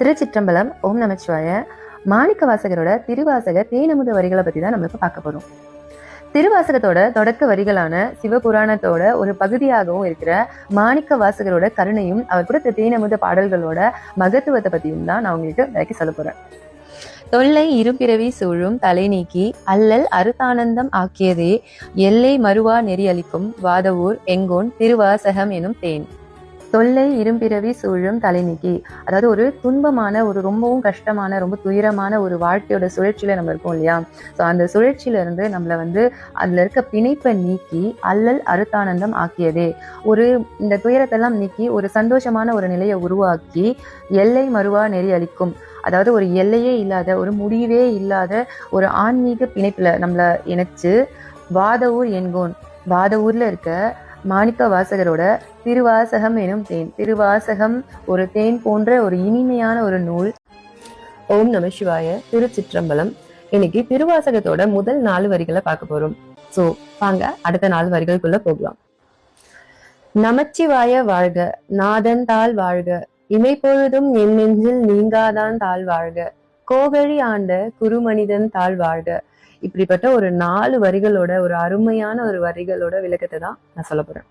திருச்சிற்றம்பலம் ஓம் நமச்சிவாய. மாணிக்க வாசகரோட திருவாசக தேனமுத வரிகளை பத்தி தான் நம்ம இப்ப பார்க்க போறோம். திருவாசகத்தோட தொடக்க வரிகளான சிவபுராணத்தோட ஒரு பகுதியாகவும் இருக்கிற மாணிக்க வாசகரோட கருணையும் அவர் கொடுத்த தேனமுத பாடல்களோட மகத்துவத்தை பத்தியும் தான் நான் உங்களுக்கு விளக்கி சொல்ல போறேன். தொல்லை இருபிறவி சூழும் தலை நீக்கி அல்லல் அருத்தானந்தம் ஆக்கியதே எல்லை மறுவா நெறியளிக்கும் வாதவூர் எங்கோன் திருவாசகம் எனும் தேன். தொல்லை இரும்பிறவி சூழும் தலைநீக்கி அதாவது ஒரு துன்பமான ஒரு ரொம்பவும் கஷ்டமான ரொம்ப துயரமான ஒரு வாழ்க்கையோட சுழற்சியில நம்ம இருக்கோம் இல்லையா? ஸோ அந்த சுழற்சியில இருந்து நம்மளை வந்து அதுல இருக்க பிணைப்பை நீக்கி அல்லல் அருத்தானந்தம் ஆக்கியதே. ஒரு இந்த துயரத்தெல்லாம் நீக்கி ஒரு சந்தோஷமான ஒரு நிலையை உருவாக்கி எல்லை மறுவா நெறி அளிக்கும். அதாவது ஒரு எல்லையே இல்லாத ஒரு முடிவே இல்லாத ஒரு ஆன்மீக பிணைப்புல நம்மளை இணைச்சு வாதவூர் என்கோன். வாதவூரில் இருக்க மாணிக்க வாசகரோட திருவாசகம் எனும் தேன். திருவாசகம் ஒரு தேன் போன்ற ஒரு இனிமையான ஒரு நூல். ஓம் நம சிவாய திருச்சிற்றம்பலம். இன்னைக்கு திருவாசகத்தோட முதல் நாலு வரிகளை பார்க்க போறோம். சோ வாங்க அடுத்த நாலு வரிகளுக்குள்ள போகலாம். நமச்சிவாய வாழ்க நாதன் தாள் வாழ்க. இமைப்பொழுதும் என் நெஞ்சில் நீங்காதான் தாழ் வாழ்க. கோகழி ஆண்ட குருமனிதன் தாழ் வாழ்க. இப்படிப்பட்ட ஒரு நாலு வரிகளோட ஒரு அருமையான ஒரு வரிகளோட விளக்கத்தை தான் நான் சொல்ல போறேன்.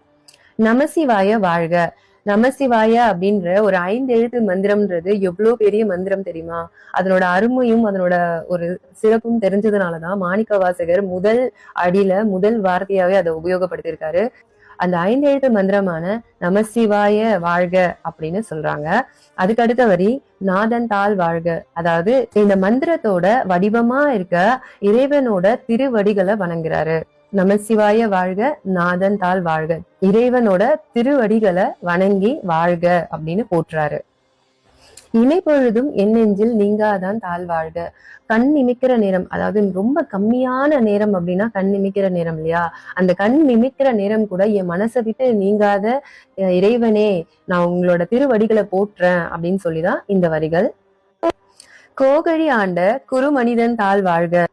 நமசிவாய வாழ்க. நமசிவாய அப்படின்ற ஒரு ஐந்து எழுத்து மந்திரம்ன்றது எவ்வளோ பெரிய மந்திரம் தெரியுமா? அதனோட அருமையும் அதனோட ஒரு சிறப்பும் தெரிஞ்சதுனாலதான் மாணிக்க வாசகர் முதல் அடியில முதல் வார்த்தையாவே அதை உபயோகப்படுத்தியிருக்காரு. அந்த ஐந்து எழுத்து மந்திரமான நமசிவாய வாழ்க அப்படின்னு சொல்றாங்க. அதுக்கு அடுத்த வரி நாதன் தாள் வாழ்க. அதாவது இந்த மந்திரத்தோட வடிவமா இருக்க இறைவனோட திருவடிகளை வணங்குறாரு. நமசிவாய வாழ்க நாதன் தாள் வாழ்க. இறைவனோட திருவடிகளை வணங்கி வாழ்க அப்படின்னு போற்றுறாரு. இமைப்பொழுதும் என் நெஞ்சில் நீங்காதான் தாழ்வாழ்க கண் நிமிக்கிற நேரம் அதாவது ரொம்ப கம்மியான நேரம் அப்படின்னா கண் நிமிக்கிற நேரம் இல்லையா? அந்த கண் நிமிக்கிற நேரம் கூட என் மனசை விட்டு நீங்காத இறைவனே நான் உங்களோட திருவடிகளை போற்றுறேன் அப்படின்னு சொல்லிதான் இந்த வரிகள். கோகழி ஆண்ட குரு மனிதன் தாழ்வாழ்க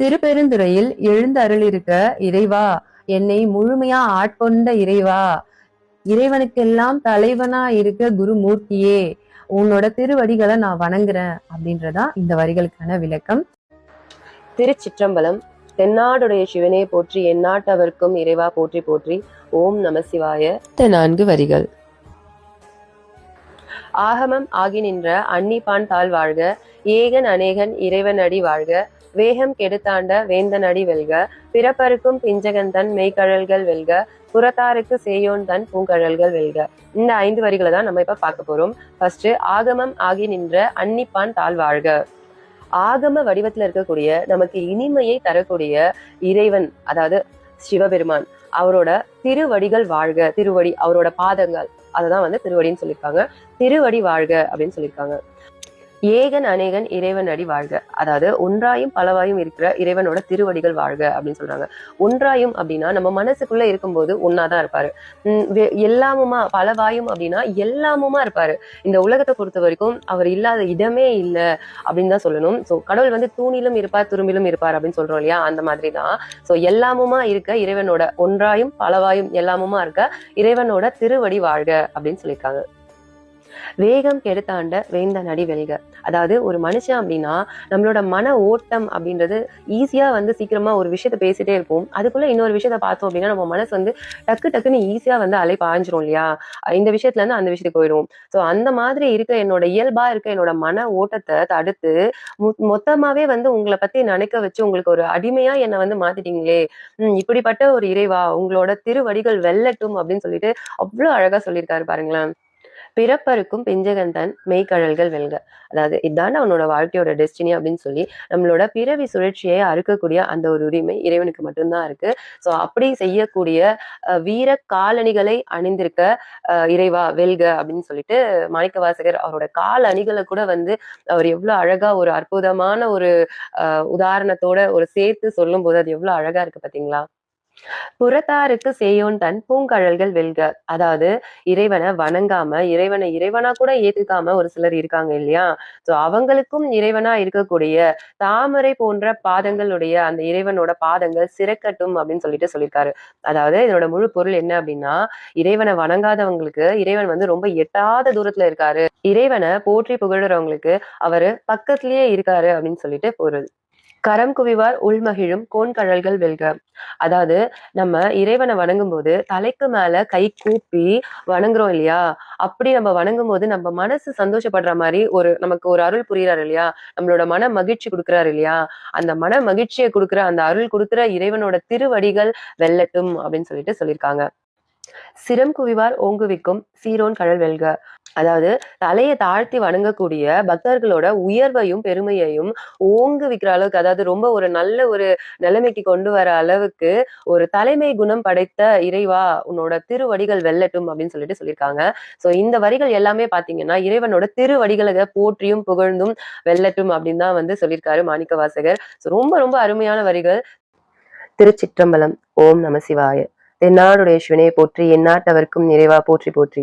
திருப்பெருந்துறையில் எழுந்து அருளிருக்க இறைவா என்னை முழுமையா ஆட்கொண்ட இறைவா. இறைவனுக்கெல்லாம் தலைவனா இருக்க குருமூர்த்தியே உன்னோட திருவடிகளை நான் வணங்குறேன் அப்படின்றதா இந்த வரிகளுக்கான விளக்கம். திருச்சிற்றம்பலம் தென்னாடுடைய சிவனே போற்றி எந்நாட்டவர்க்கும் இறைவா போற்றி போற்றி ஓம் நம சிவாய. நான்கு வரிகள். ஆகமம் ஆகி நின்ற அன்னிப்பான் தாழ் வாழ்க ஏகன் அநேகன் இறைவன் அடி வாழ்க வேகம் கெடுத்தாண்ட வேந்தன் அடி வெல்க பிறப்பருக்கும் பிஞ்சகன் மெய்கழல்கள் வெல்க புறத்தாருக்கு சேயோன் தன் பூங்கழல்கள் வெல்க. இந்த ஐந்து வரிகளை தான் நம்ம இப்ப பார்க்க போறோம். ஃபர்ஸ்ட் ஆகமம் ஆகி நின்ற அன்னிப்பான் தாழ் வாழ்க. ஆகம வடிவத்துல இருக்கக்கூடிய நமக்கு இனிமையை தரக்கூடிய இறைவன் அதாவது சிவபெருமான் அவரோட திருவடிகள் வாழ்க. திருவடி அவரோட பாதங்கள். அததான் வந்து திருவடின்னு சொல்லியிருக்காங்க திருவடி வாழ்க அப்படின்னு சொல்லியிருக்காங்க ஏகன் அநேகன் இறைவன் அடி வாழ்க. அதாவது ஒன்றாயும் பலவாயும் இருக்கிற இறைவனோட திருவடிகள் வாழ்க அப்படின்னு சொல்றாங்க. ஒன்றாயும் அப்படின்னா நம்ம மனசுக்குள்ள இருக்கும்போது ஒன்னாதான் இருப்பாரு. உம் எல்லாமுமா பலவாயும் அப்படின்னா எல்லாமுமா இருப்பாரு. இந்த உலகத்தை பொறுத்த வரைக்கும் அவர் இல்லாத இடமே இல்லை அப்படின்னு தான் சொல்லணும். ஸோ கடவுள் வந்து தூணிலும் இருப்பார் துரும்பிலும் இருப்பார் அப்படின்னு சொல்றோம் இல்லையா? அந்த மாதிரி தான் ஸோ எல்லாமுமா இருக்க இறைவனோட ஒன்றாயும் பலவாயும் எல்லாமுமா இருக்க இறைவனோட திருவடி வாழ்க அப்படின்னு சொல்லியிருக்காங்க. வேகம் கெடுத்தாண்ட வேந்த நடி வெல்க அதாவது ஒரு மனுஷன் அப்படின்னா நம்மளோட மன ஓட்டம் அப்படின்றது ஈஸியா வந்து சீக்கிரமா ஒரு விஷயத்த பேசிட்டே இருப்போம். அதுக்குள்ள இன்னொரு விஷயத்த பார்த்தோம் அப்படின்னா நம்ம மனசு வந்து டக்கு டக்குன்னு ஈஸியா வந்து அலை பாய்ஞ்சிரும் இல்லையா? இந்த விஷயத்துல இருந்து அந்த விஷயத்துக்கு போயிடும் ஸோ அந்த மாதிரி இருக்க என்னோட இயல்பா இருக்க என்னோட மன ஓட்டத்தை தடுத்து மொத்தமாவே வந்து உங்களை பத்தி நினைக்க வச்சு உங்களுக்கு ஒரு அடிமையா என்னை வந்து மாத்திட்டீங்களே. உம் இப்படிப்பட்ட ஒரு இறைவா உங்களோட திருவடிகள் வெல்லட்டும் அப்படின்னு சொல்லிட்டு அவ்வளவு அழகா சொல்லியிருக்காரு பாருங்களேன். பிறப்பருக்கும் பிஞ்சகந்தன் மெய்கழல்கள் வெல்க. அதாவது இதுதான் அவனோட வாழ்க்கையோட டெஸ்டினி அப்படின்னு சொல்லி நம்மளோட பிறவி சுழற்சியை அறுக்கக்கூடிய அந்த ஒரு உரிமை இறைவனுக்கு மட்டும்தான் இருக்கு. ஸோ அப்படி செய்யக்கூடிய அஹ், வீர காலணிகளை அணிந்திருக்க இறைவா வெல்க அப்படின்னு சொல்லிட்டு மாணிக்க வாசகர் அவரோட கால் அணிகளை கூட வந்து அவர் எவ்வளவு அழகா ஒரு அற்புதமான ஒரு அஹ், உதாரணத்தோட ஒரு சேர்த்து சொல்லும் போது அது எவ்வளவு அழகா இருக்கு பாத்தீங்களா? புறத்தாருக்கு சேயோன் தன் பூங்கழல்கள் வெல்க. அதாவது இறைவனை வணங்காம இறைவனை இறைவனா கூட ஏத்துக்காம ஒரு சிலர் இருக்காங்க இல்லையா? சோ அவங்களுக்கும் இறைவனா இருக்கக்கூடிய தாமரை போன்ற பாதங்களுடைய அந்த இறைவனோட பாதங்கள் சிறக்கட்டும் அப்படின்னு சொல்லிட்டு சொல்லியிருக்காரு அதாவது இதனோட முழு பொருள் என்ன அப்படின்னா இறைவனை வணங்காதவங்களுக்கு இறைவன் வந்து ரொம்ப எட்டாத தூரத்துல இருக்காரு. இறைவனை போற்றி புகழுறவங்களுக்கு அவரு பக்கத்திலேயே இருக்காரு அப்படின்னு சொல்லிட்டு பொருள். கரம் குவிவார் உள்மகிழும் கோண்கழல்கள் வெல்க. அதாவது நம்ம இறைவனை வணங்கும் போது தலைக்கு மேல கை கூப்பி வணங்குறோம் இல்லையா? அப்படி நம்ம வணங்கும் போது நம்ம மனசு சந்தோஷப்படுற மாதிரி ஒரு நமக்கு ஒரு அருள் புரியுறாரு இல்லையா? நம்மளோட மன மகிழ்ச்சி கொடுக்குறாரு இல்லையா? அந்த மன மகிழ்ச்சியை கொடுக்குற அந்த அருள் கொடுக்குற இறைவனோட திருவடிகள் வெல்லட்டும் அப்படின்னு சொல்லிட்டு சொல்லியிருக்காங்க. சிரம் குவிவார் ஓங்குவிக்கும் சீரோன் கழல் வெல்க. அதாவது தலையை தாழ்த்தி வணங்கக்கூடிய பக்தர்களோட உயர்வையும் பெருமையையும் ஓங்கு விக்கிற அளவுக்கு அதாவது ரொம்ப ஒரு நல்ல ஒரு நிலைமைக்கு கொண்டு வர அளவுக்கு ஒரு தலைமை குணம் படைத்த இறைவா உன்னோட திருவடிகள் வெல்லட்டும் அப்படின்னு சொல்லிட்டு சொல்லியிருக்காங்க. சோ இந்த வரிகள் எல்லாமே பார்த்தீங்கன்னா இறைவனோட திருவடிகளை போற்றியும் புகழ்ந்தும் வெல்லட்டும் அப்படின்னு தான் வந்து சொல்லியிருக்காரு மாணிக்க வாசகர். ஸோ ரொம்ப ரொம்ப அருமையான வரிகள். திருச்சிற்றம்பலம். ஓம் நம சிவாய. தென்னாடுடைய சிவனை போற்றி எந்நாட்டவர்க்கும் நிறைவா போற்றி போற்றி.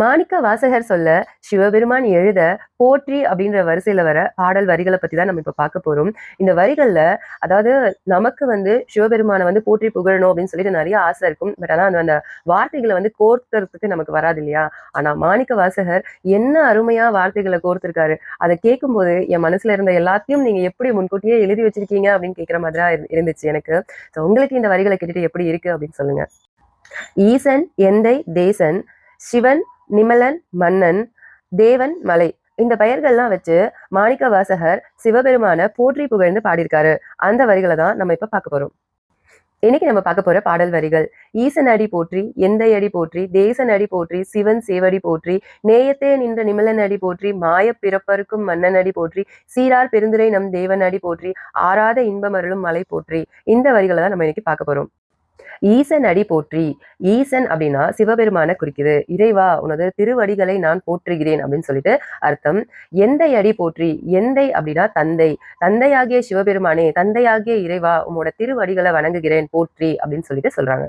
மாணிக்க வாசகர் சொல்ல சிவபெருமான் எழுத போற்றி அப்படின்ற வரிசையில வர பாடல் வரிகளை பத்தி தான் நம்ம இப்ப பார்க்க போறோம். இந்த வரிகள்ல அதாவது நமக்கு வந்து சிவபெருமானை வந்து போற்றி புகழணும் அப்படின்னு சொல்லிட்டு நிறைய ஆசை இருக்கும். பட் ஆனா அந்த வார்த்தைகளை வந்து கோர்த்துறதுக்கு நமக்கு வராது இல்லையா? ஆனா மாணிக்க வாசகர் என்ன அருமையா வார்த்தைகளை கோர்த்திருக்காரு. அதை கேட்கும்போது என் மனசுல இருந்த எல்லாத்தையும் நீங்க எப்படி முன்கூட்டியே எழுதி வச்சிருக்கீங்க அப்படின்னு கேட்கிற மாதிரி தான் இருந்துச்சு எனக்கு. உங்களுக்கு இந்த வரிகளை கேட்டுட்டு எப்படி இருக்கு அப்படின்னு சொல்லுங்க. ஈசன் எந்தை தேசன் சிவன் நிமலன் மன்னன் தேவன் மலை. இந்த பெயர்கள்லாம் வச்சு மாணிக்க வாசகர் சிவபெருமான போற்றி புகழ்ந்து பாடியிருக்காரு. அந்த வரிகளை தான் நம்ம இப்ப பார்க்க போறோம். இன்னைக்கு நம்ம பார்க்க போற பாடல் வரிகள் ஈசன் அடி போற்றி எந்தை அடி போற்றி தேசன் அடி போற்றி சிவன் சேவடி போற்றி நேயத்தே நின்ற நிமலன் அடி போற்றி மாயப் பிறப்பருக்கும் மன்னன் அடி போற்றி சீரார் பெருந்துரை நம் தேவன் அடி போற்றி ஆறாத இன்பம் அருளும் மலை போற்றி. இந்த வரிகளை தான் நம்ம இன்னைக்கு பார்க்க போறோம். ஈசன் அடி போற்றி. ஈசன் அப்படின்னா சிவபெருமான குறிக்குது. இறைவா உனது திருவடிகளை நான் போற்றுகிறேன் அப்படின்னு சொல்லிட்டு அர்த்தம். எந்தை அடி போற்றி. எந்தை அப்படின்னா தந்தை. தந்தையாகிய சிவபெருமானே தந்தையாகிய இறைவா உன்னோட திருவடிகளை வணங்குகிறேன் போற்றி அப்படின்னு சொல்லிட்டு சொல்றாங்க.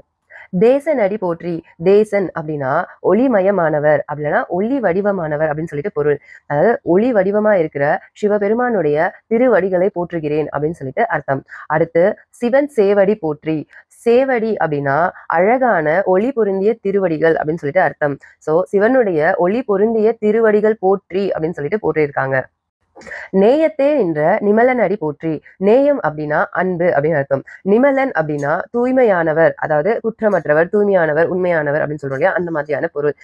தேசன் அடி போற்றி. தேசன் அப்படின்னா ஒளிமயமானவர். அப்படின்னா ஒளி வடிவமானவர் அப்படின்னு சொல்லிட்டு பொருள். அதாவது ஒளி வடிவமா இருக்கிற சிவபெருமானுடைய திருவடிகளை போற்றுகிறேன் அப்படின்னு சொல்லிட்டு அர்த்தம். அடுத்து சிவன் சேவடி போற்றி. சேவடி அப்படின்னா அழகான ஒளி பொருந்திய திருவடிகள் அப்படின்னு சொல்லிட்டு அர்த்தம். சோ சிவனுடைய ஒளி பொருந்திய திருவடிகள் போற்றி அப்படின்னு சொல்லிட்டு போட்டிருக்காங்க நேயத்தே என்ற நிமலன் அடி போற்றி. நேயம் அப்படின்னா அன்பு அப்படின்னு அர்த்தம். நிமலன் அப்படின்னா தூய்மையானவர் அதாவது குற்றமற்றவர் தூய்மையானவர் உண்மையானவர் அப்படின்னு சொல்றோம் இல்லையா? அந்த மாதிரியான பொருள்.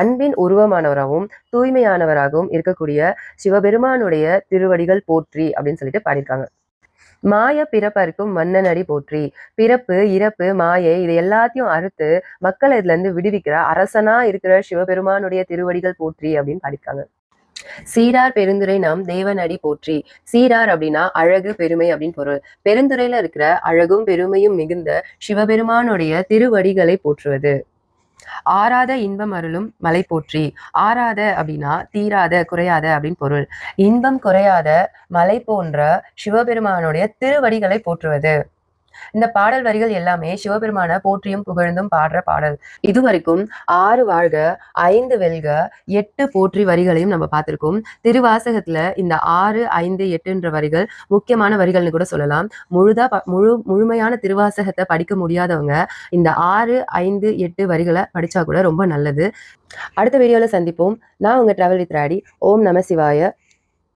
அன்பின் உருவமானவராகவும் தூய்மையானவராகவும் இருக்கக்கூடிய சிவபெருமானுடைய திருவடிகள் போற்றி அப்படின்னு சொல்லிட்டு பாடியிருக்காங்க. மாய பிறப்பருக்கும் மன்னன் அடி போற்றி. பிறப்பு இறப்பு மாயை இது எல்லாத்தையும் அறுத்து மக்களை இதுல இருந்து விடுவிக்கிற அரசனா இருக்கிற சிவபெருமானுடைய திருவடிகள் போற்றி அப்படின்னு படிக்காங்க சீரார் பெருந்துரை நாம் தேவனடி போற்றி. சீரார் அப்படின்னா அழகு பெருமை அப்படின்னு பொருள். பெருந்துறையில இருக்கிற அழகும் பெருமையும் மிகுந்த சிவபெருமானுடைய திருவடிகளை போற்றுவது. ஆறாத இன்பம் அருளும் மலை போற்றி. ஆறாத அப்படின்னா தீராத குறையாத அப்படின்னு பொருள். இன்பம் குறையாத மலை போன்ற சிவபெருமானுடைய திருவடிகளை போற்றுவது. இந்த பாடல் வரிகள் எல்லாமே சிவபெருமான போற்றியும் புகழ்ந்தும் பாடுற பாடல். இதுவரைக்கும் ஆறு வாழ்க ஐந்து வெல்க எட்டு போற்றி வரிகளையும் நம்ம பார்த்திருக்கோம். திருவாசகத்துல இந்த ஆறு ஐந்து எட்டுன்ற வரிகள் முக்கியமான வரிகள்னு கூட சொல்லலாம். முழுதா ப- முழு முழுமையான திருவாசகத்தை படிக்க முடியாதவங்க இந்த ஆறு ஐந்து எட்டு வரிகளை படிச்சா கூட ரொம்ப நல்லது. அடுத்த வீடியோல சந்திப்போம். நான் உங்க டிராவல் வித் ராடி ஓம் நம சிவாய.